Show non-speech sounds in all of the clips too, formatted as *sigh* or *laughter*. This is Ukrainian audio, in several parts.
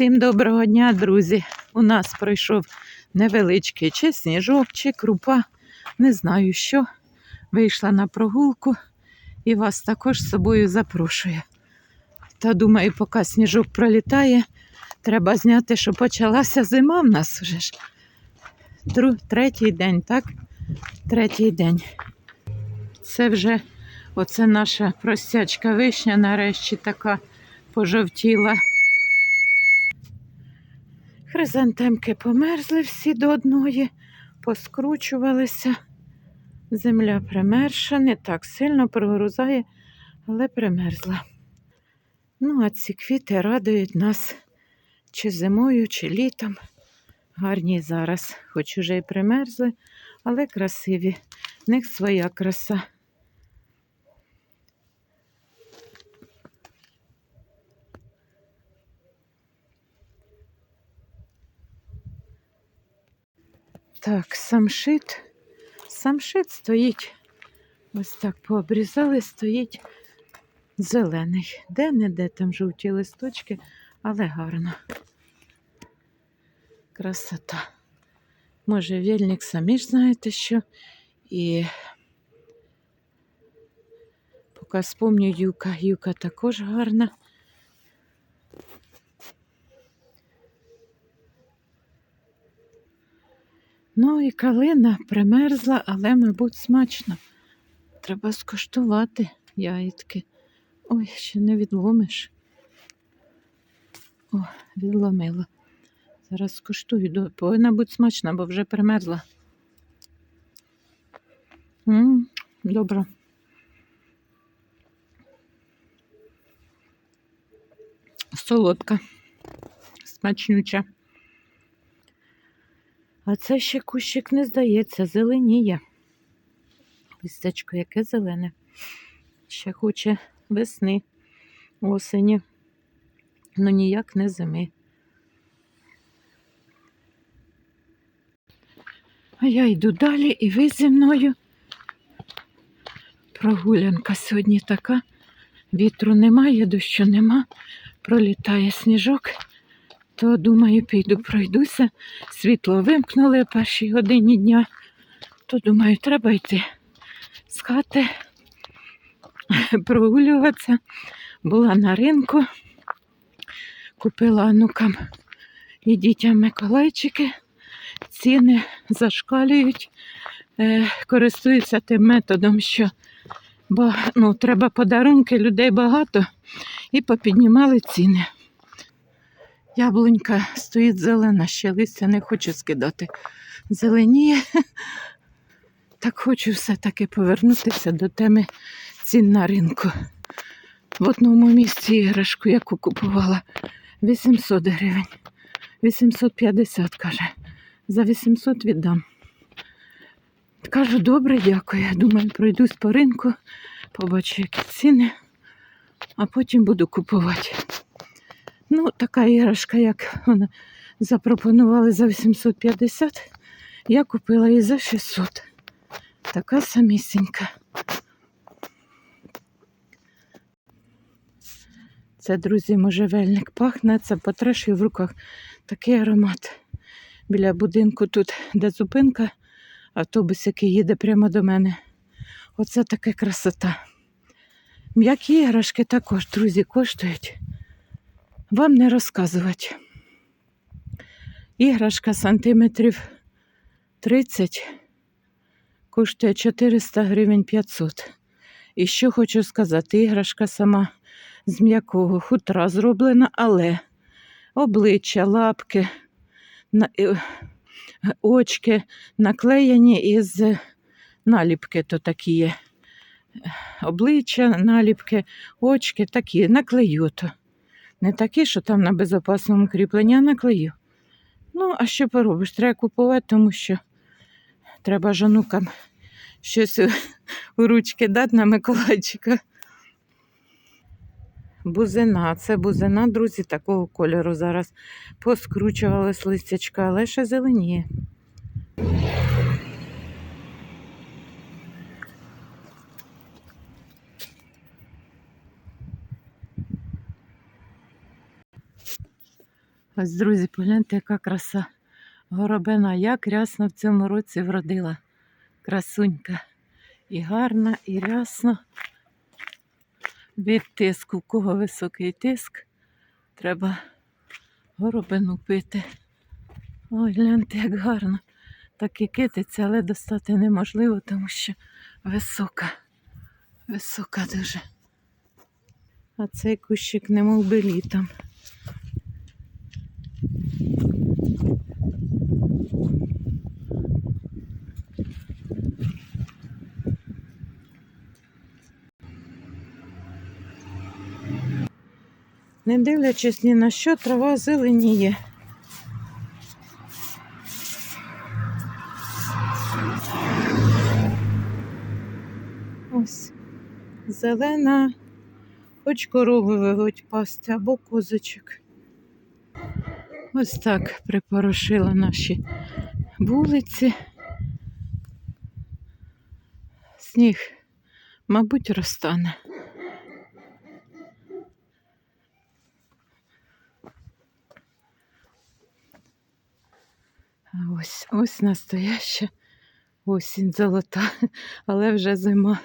Всім доброго дня, друзі. У нас пройшов невеличкий чи сніжок, чи крупа. Не знаю що. Вийшла на прогулку і вас також з собою запрошую. Та думаю, поки сніжок пролітає, треба зняти, що почалася зима в нас вже ж. Дру... Третій день, так? Третій день. Це вже оце наша простячка вишня нарешті така пожовтіла. Хризантемки померзли всі до одної, поскручувалися. Земля примерша, не так сильно прогрузає, але примерзла. Ну, а ці квіти радують нас чи зимою, чи літом. Гарні зараз, хоч уже і примерзли, але красиві. В них своя краса. Так, самшит. Самшит стоїть. Ось так пообрізали, стоїть зелений. Де-не-де там жовті листочки, але гарно. Красота. Може, вільник самі ж знаєте що. І поки спомню юка. Юка також гарна. Ну і калина примерзла, але, мабуть, смачно. Треба скуштувати яїдки. Ой, ще не відломиш. О, відломила. Зараз скуштую. Повинна бути смачна, бо вже примерзла. м добре. Солодка, смачнюча. А це ще кущик не здається, зеленіє. Листячко яке зелене. Ще хоче весни, осені, ну ніяк не зими. А я йду далі і ви зі мною. Прогулянка сьогодні така. Вітру немає, дощу нема. Пролітає сніжок, то думаю, піду пройдуся. Світло вимкнули о першій годині дня. То думаю, треба йти з хати, *laughs* прогулюватися. Була на ринку, купила онукам і дітям Миколайчики. Ціни зашкалюють, е, користуються тим методом, що бо, ну, треба подарунки, людей багато, і попіднімали ціни. Яблунька стоїть зелена, ще листя не хочу скидати. Зеленіє. Так хочу все-таки повернутися до теми цін на ринку. В одному місці іграшку, яку купувала 800 гривень. 850, каже. За 800 віддам. Кажу, добре, дякую. Думаю, пройдусь по ринку, побачу, які ціни, а потім буду купувати. Ну, така іграшка, як вона запропонували за 850, я купила її за 600. Така самісінька. Це, друзі, можжевельник пахне, це потрешую в руках такий аромат. Біля будинку тут, де зупинка, автобус, який їде прямо до мене. Оце така красота. М'які іграшки також, друзі, коштують. Вам не розказувати. Іграшка сантиметрів 30 коштує 400 гривень 500. І що хочу сказати, іграшка сама з м'якого хутра зроблена, але обличчя, лапки, е, очки наклеєні із наліпки, то такі є. Обличчя, наліпки, очки такі, наклею то. Не такі, що там на безопасному кріпленні, а наклею. Ну, а що поробиш? Треба купувати, тому що треба ж онукам щось у- у ручки дати на Миколайчика. Бузина, це бузина, друзі, такого кольору зараз поскручувалась листячка, але ще зеленіє. Ось, друзі, погляньте, яка краса. Горобина, як рясно в цьому році вродила. Красунька. І гарна, і рясно. Від тиску, в кого високий тиск, треба горобину пити. Ой, гляньте, як гарно. Так і кититься, але достати неможливо, тому що висока. Висока дуже. А цей кущик не мов би літом. Не дивлячись ні на що, трава зеленіє. Ось зелена, хоч корову виводь пасти або козочок. Ось так припорошила наші вулиці. Сніг, мабуть, розтане. А ось настояща осінь золота, *laughs* але вже зима.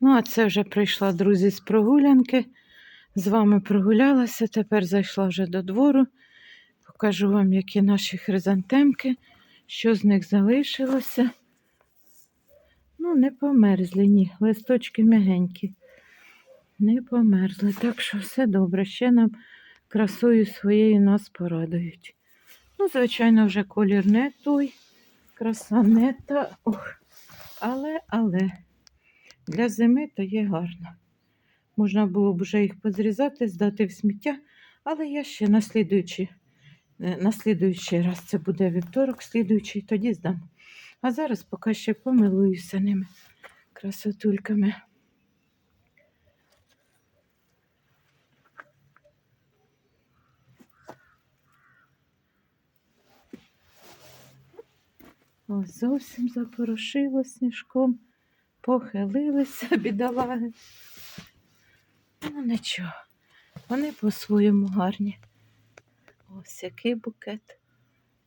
Ну, а це вже прийшла, друзі, з прогулянки. З вами прогулялася, тепер зайшла вже до двору. Покажу вам, які наші хризантемки, що з них залишилося. Ну, не померзли, ні, листочки м'ягенькі. Не померзли. Так що все добре. Ще нам красою своєю нас порадують. Ну, звичайно, вже колір не той, краса не та. Ох. Але, але для зими то є гарно. Можна було б вже їх позрізати, здати в сміття, але я ще на слідуючий, е, на слідуючий раз це буде вівторок, слідуючий, тоді здам. А зараз поки ще помилуюся ними красотульками. Ось зовсім запорошило сніжком, похилилися *laughs* бідолаги. Ну нічого, вони по-своєму гарні. Ось який букет.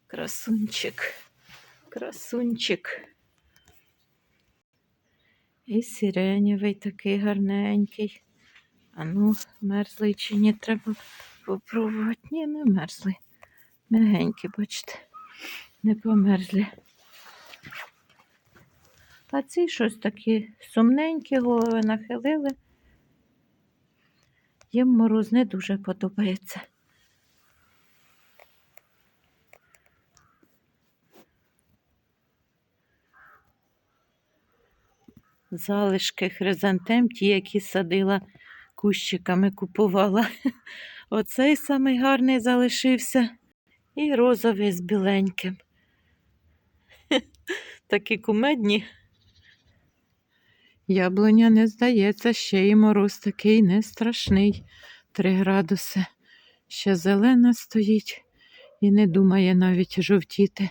Красунчик, красунчик. І сиренєвий такий гарненький. А ну, мерзлий чи ні, треба попробувати. Ні, не мерзлий. Мягенький, бачите, не померзлі. А ці щось такі сумненькі, голови нахилили. Їм мороз не дуже подобається. Залишки хризантем, ті, які садила кущиками, купувала. *laughs* Оцей самий гарний залишився. І розовий з біленьким. *laughs* Такі кумедні. Яблуня не здається, ще й мороз такий не страшний. Три градуси. Ще зелена стоїть і не думає навіть жовтіти.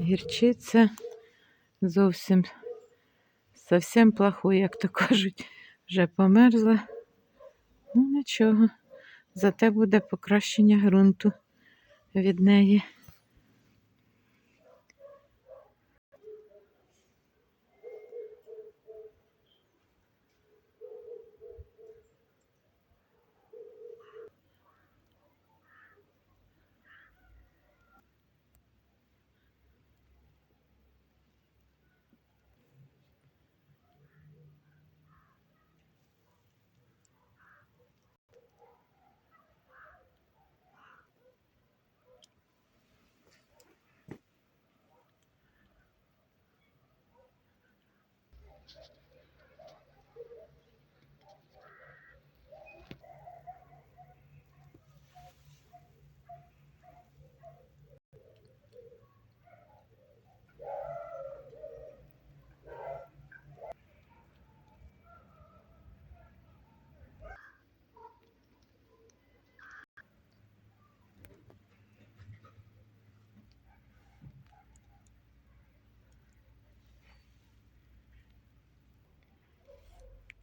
Гірчиця зовсім зовсім плохо, як то *laughs* кажуть, вже померзла. Ну нічого, зате буде покращення ґрунту від неї.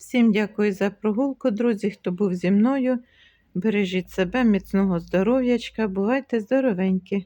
Всім дякую за прогулку, друзі, хто був зі мною. Бережіть себе, міцного здоров'ячка, бувайте здоровенькі!